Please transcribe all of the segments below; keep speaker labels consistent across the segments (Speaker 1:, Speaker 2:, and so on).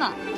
Speaker 1: 하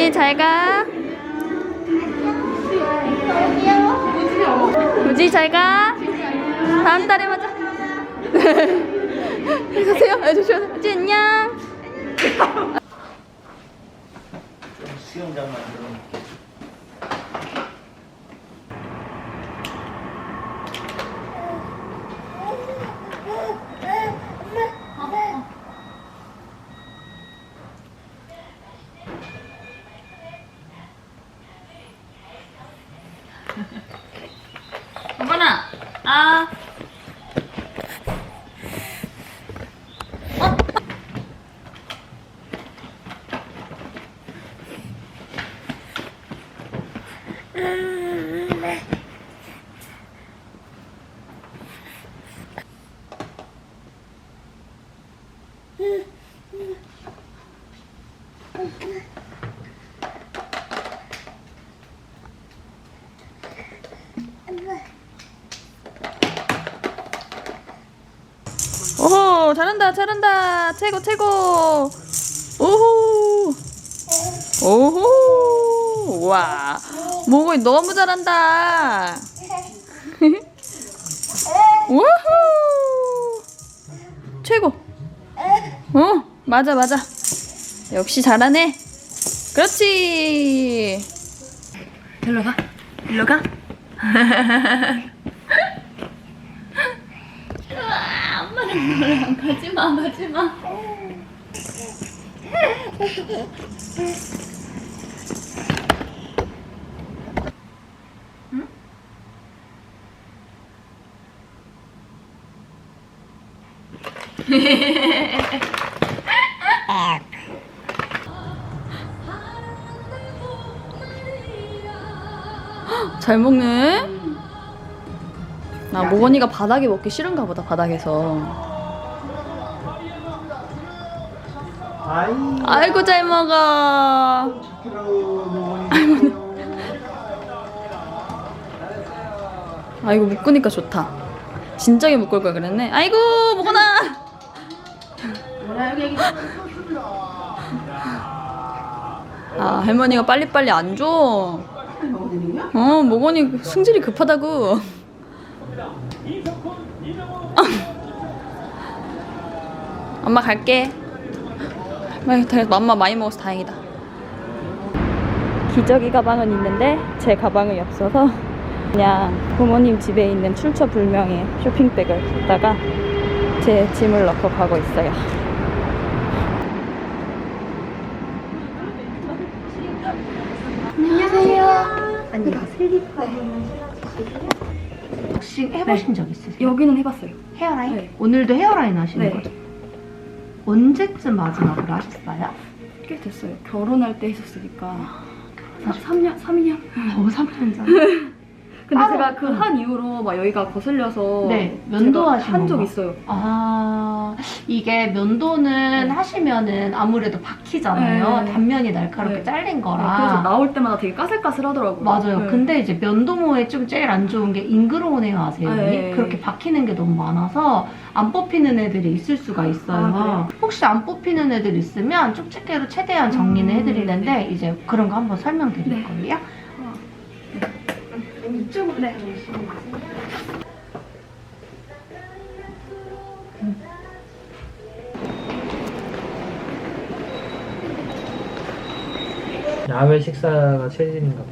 Speaker 1: 나. 여지 잘 가. 우지 잘 가. 다음 달에 보자. 가세요. 아, 조심하세요. 우지 안녕.
Speaker 2: 수영장 만 들어.
Speaker 1: 엄마나. 아. 오호 잘한다 잘한다. 최고 최고. 오호. 오호. 와. 모고이 너무 잘한다. 우후. 최고. 어 맞아 맞아. 역시 잘하네. 그렇지. 일로 가 일로 가 엄마랑 가지마 가지마 잘 먹네. 나 모건이가 바닥에 먹기 싫은가 보다 바닥에서.
Speaker 2: 아이.
Speaker 1: 아이고 잘 먹어. 아이고 묶으니까 좋다. 진작에 묶을 걸 그랬네. 아이고 모건아. 아 할머니가 빨리빨리 안 줘. 어 모건이 승질이 급하다고. 엄마 갈게. 아이, 다- 맘마 많이 먹어서 다행이다. 기저귀 가방은 있는데 제 가방이 없어서 그냥 부모님 집에 있는 출처 불명의 쇼핑백을 갖다가 제 짐을 넣고 가고 있어요.
Speaker 3: 혹시 해보신 적 있으세요?
Speaker 1: 여기는 해봤어요.
Speaker 3: 헤어라인?
Speaker 1: 네.
Speaker 3: 오늘도 헤어라인 하시는
Speaker 1: 네.
Speaker 3: 거죠? 언제쯤 마지막으로 하셨어요?
Speaker 1: 꽤 됐어요. 결혼할 때 했었으니까 3년, 3년?
Speaker 3: 어, 3년 전.
Speaker 1: 근데
Speaker 3: 따로-
Speaker 1: 제가 그 한 이후로 막 여기가 거슬려서
Speaker 3: 네, 면도하시는
Speaker 1: 한적
Speaker 3: 거.
Speaker 1: 있어요.
Speaker 3: 아, 이게 면도는
Speaker 1: 네.
Speaker 3: 하시면은 아무래도 박히잖아요.
Speaker 1: 네.
Speaker 3: 단면이 날카롭게
Speaker 1: 네.
Speaker 3: 잘린
Speaker 1: 네,
Speaker 3: 거라.
Speaker 1: 그래서 나올 때마다 되게 까슬까슬하더라고요.
Speaker 3: 맞아요.
Speaker 1: 네.
Speaker 3: 근데 이제 면도모에 좀 제일 안 좋은 게 잉그러운 헤어 아세요?
Speaker 1: 네.
Speaker 3: 그렇게 박히는 게 너무 많아서 안 뽑히는 애들이 있을 수가 있어요.
Speaker 1: 아?
Speaker 3: 혹시 안 뽑히는 애들 있으면 쪽집게로 최대한 정리는
Speaker 1: 음,
Speaker 3: 해드리는데 이제 그런 거 한번 설명드릴
Speaker 1: 네.
Speaker 3: 거예요.
Speaker 1: 이쪽으로 네.
Speaker 2: 야외 식사가 체질인가 봐.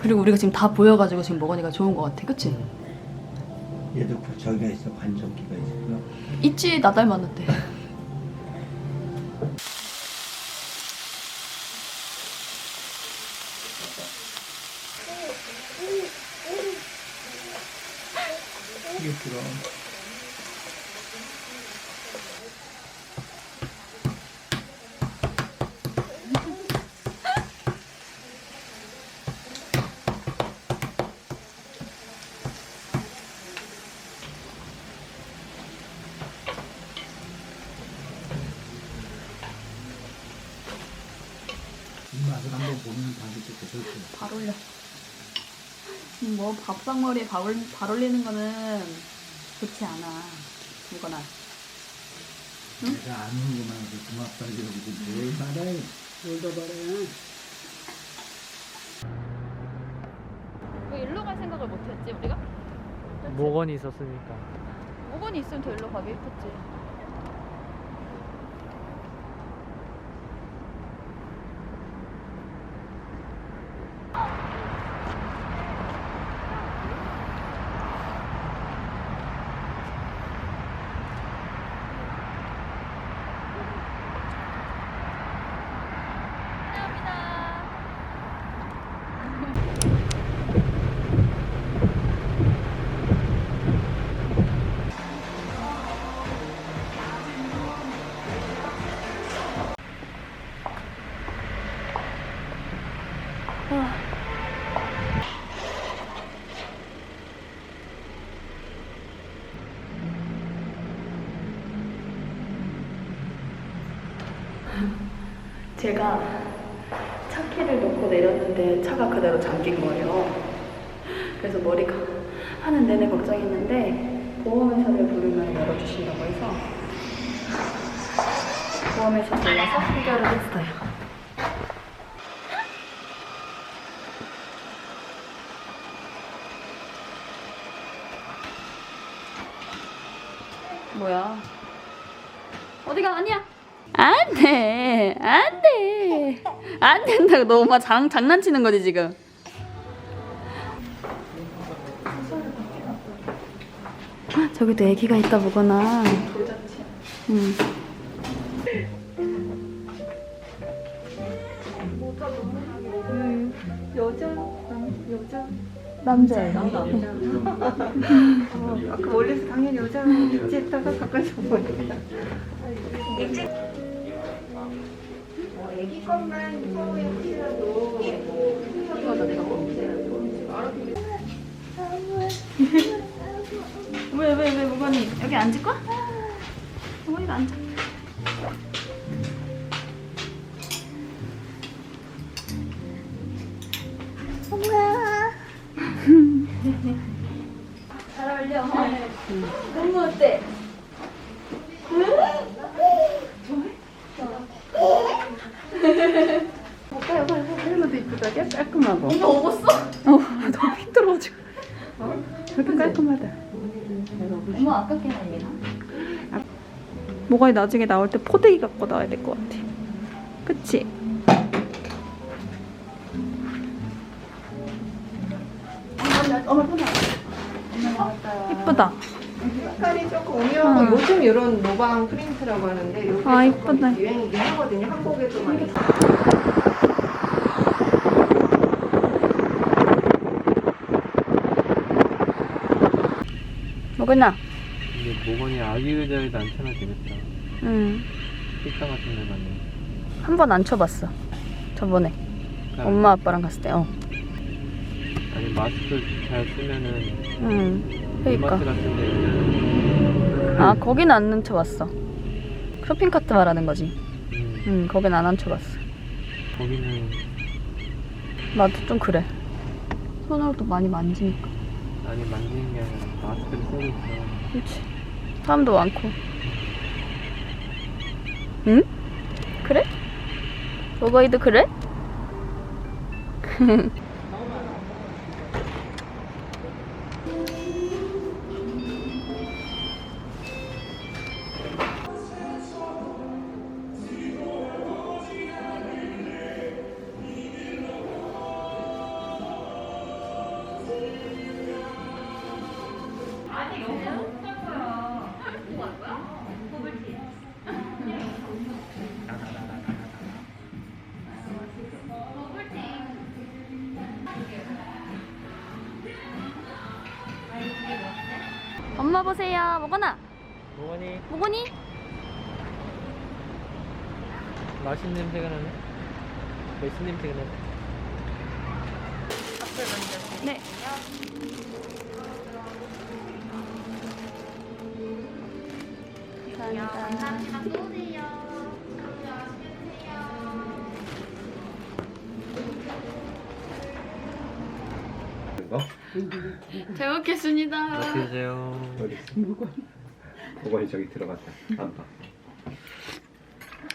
Speaker 1: 그리고 우리가 지금 다 보여가지고 지금 먹으니까 좋은 것 같아, 그치?
Speaker 4: 얘도 그 저기가 있어 관전기가 있고요.
Speaker 1: 있지, 나 닮았는데.
Speaker 2: 이
Speaker 4: 맛을 한번 보면 다시 또 그럴 거예요.
Speaker 1: 발 올려. 뭐 밥상머리에 발, 올, 발 올리는 거는 좋지 않아. 이거나.
Speaker 4: 내가 아는구나 그 고맙다 이러고 뭘 말해.
Speaker 1: 왜 일로 갈 생각을 못했지 우리가?
Speaker 2: 모건이 있었으니까.
Speaker 1: 모건이 있으면 더 일로 가기 했겠지. 제가 차 키를 놓고 내렸는데 차가 그대로 잠긴 거예요. 그래서 머리가 하는 내내 걱정했는데 보험회사를 부르면 열어주신다고 해서 보험회사 불러서 해결을 했어요. 뭐야? 어디가 아니야? 안 돼. 안 돼. 안 된다고. 너 엄마 장, 장난치는 거지, 지금. 저기도 애기가 있다 보구나. 응. 여자, 여자. 남자예요.
Speaker 5: 아까 멀리서 당연히 여자겠지 했다가 가까이서 보니까 애기 것만 서울에 혹시라도
Speaker 1: 이거다, 내가 왜, 왜, 왜, 무건이? 여기 앉을 거야? 무건이가 앉아. 잘 어울려. 너무 어때?
Speaker 5: 헬멧도 이쁘다 깔끔하고
Speaker 1: 엄마 업었어?
Speaker 5: 어 너무 힘들어가지고 저렇게 깔끔하다
Speaker 1: 엄마 아깝게 날리나?
Speaker 5: 뭐가 나중에 나올 때 포대기 갖고 나와야 될 것 같아 그치? 이쁘다
Speaker 6: 색깔이 조금 오묘하고
Speaker 5: 어.
Speaker 6: 요즘 이런 모방 프린트라고 하는데 요게
Speaker 5: 아.
Speaker 6: 유행이긴 하거든요. 한국에도 많이
Speaker 1: 무건아.
Speaker 2: 근데 모건이 아기 의자에도 앉혀놔 되겠다.
Speaker 1: 응.
Speaker 2: 식사 같은 데 가면.
Speaker 1: 한 번 앉혀봤어. 저번에. 엄마 아빠랑 갔을 때. 어.
Speaker 2: 아니 마스크 잘 쓰면은
Speaker 1: 응. 그러니까.
Speaker 2: 이마트 같은
Speaker 1: 데아 거긴 안 훔쳐봤어. 쇼핑카트 말하는 거지.
Speaker 2: 음,
Speaker 1: 응 거긴 안 훔쳐봤어.
Speaker 2: 거기는
Speaker 1: 나도 좀 그래. 손으로 또 많이 만지니까.
Speaker 2: 아니 만지는 게 아니라 마스크를 쓰고 있어
Speaker 1: 그렇지. 사람도 많고. 응? 그래? 오바이도 그래? 엄마 보세요. 먹거나.
Speaker 2: 뭐가니
Speaker 1: 먹으니?
Speaker 2: 맛있는 냄새가 나네 맛있는 냄새가 나네
Speaker 1: 네. 감사합니다. 잘 먹겠습니다.
Speaker 2: 드세요
Speaker 4: 그거 저기 들어갔다. 안 봐.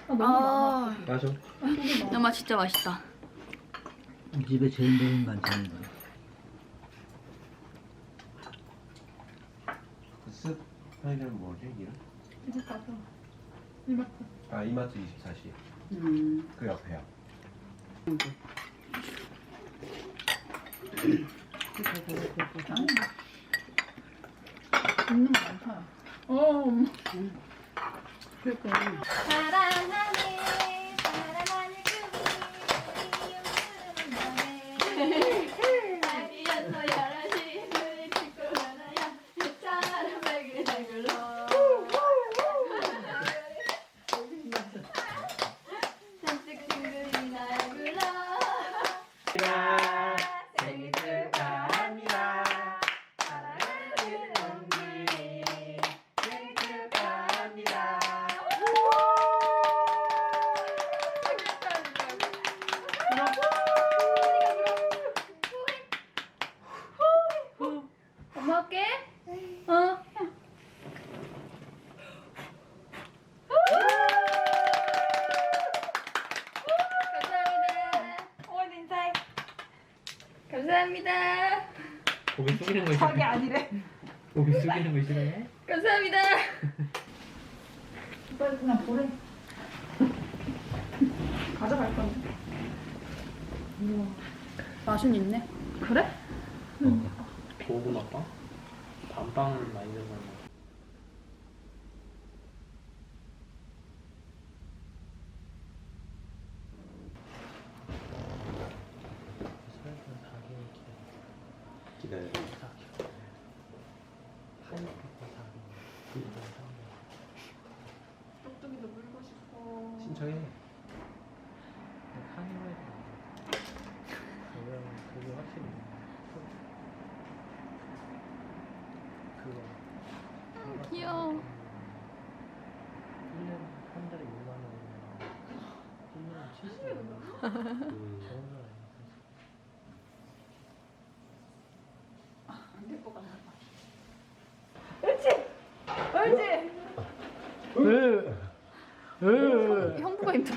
Speaker 1: 아,
Speaker 4: 맞아.
Speaker 1: 엄마 진짜 맛있다.
Speaker 4: 이 집에 제일 매운 반찬인 거야.
Speaker 7: 쓱 편의점 뭐지 이름? 이마트 아 이마트 24시 그 옆에 야
Speaker 1: 엄마 감사합니다.
Speaker 2: 고개 숙이는 거 싫어
Speaker 6: 아니래.
Speaker 2: 고개 숙이는 거 싫어해?
Speaker 1: 감사합니다.
Speaker 6: 가져갈 건데.
Speaker 1: 맛은 있네. 그래?
Speaker 2: 고구마빵? 밤빵은 많이 들어
Speaker 7: 기다려
Speaker 6: 똑똑이도 물고 싶어.
Speaker 7: 신청해
Speaker 2: 해야 그거 그게 확실히 그거
Speaker 1: 귀여워.
Speaker 2: 1년 한 달에 6만 원이면 1년에 70만 원 좋은 거 아니야
Speaker 1: 형부가 힘들어 보이네.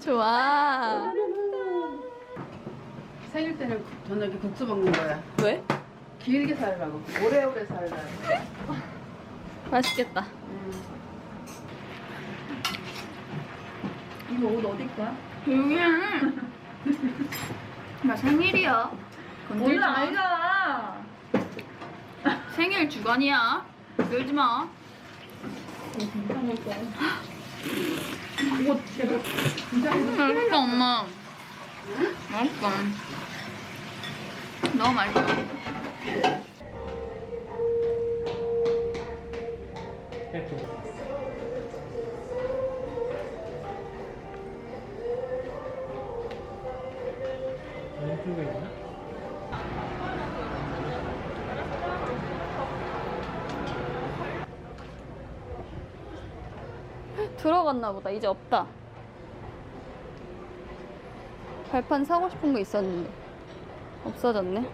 Speaker 1: 좋아.
Speaker 8: 생일 때는 국- 저녁에 국수 먹는 거야.
Speaker 1: 왜?
Speaker 8: 길게 살라고. 오래오래 살라고.
Speaker 1: 맛있겠다.
Speaker 8: 이거 옷 어디 거야?
Speaker 1: 조용히 해. 나 생일이야. 건들지 마.
Speaker 8: 아니잖아.
Speaker 1: 생일 주간이야. 놀지 마. 맛있어, 엄마. 맛있어. 너무 맛있어. 들어갔나 보다. 이제 없다. 발판 사고 싶은 거 있었는데 없어졌네. 헉,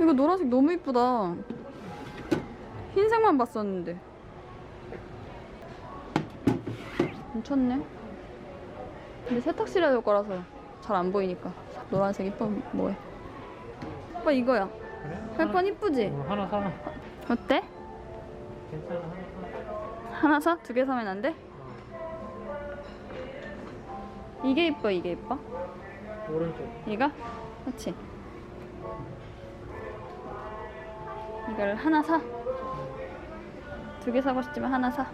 Speaker 1: 이거 노란색 너무 이쁘다. 흰색만 봤었는데. 미쳤네. 근데 세탁실에 둘 거라서 잘 안 보이니까 노란색 이쁜 뭐해? 오빠 이거야.
Speaker 2: 그래?
Speaker 1: 발판 이쁘지?
Speaker 2: 어, 하나 사.
Speaker 1: 어때?
Speaker 2: 괜찮아
Speaker 1: 하나 사. 두 개 사면 안 돼? 이게 이뻐, 이게 이뻐?
Speaker 2: 오른쪽.
Speaker 1: 이거? 그렇지. 이걸 하나 사. 두 개 사고 싶지만 하나 사.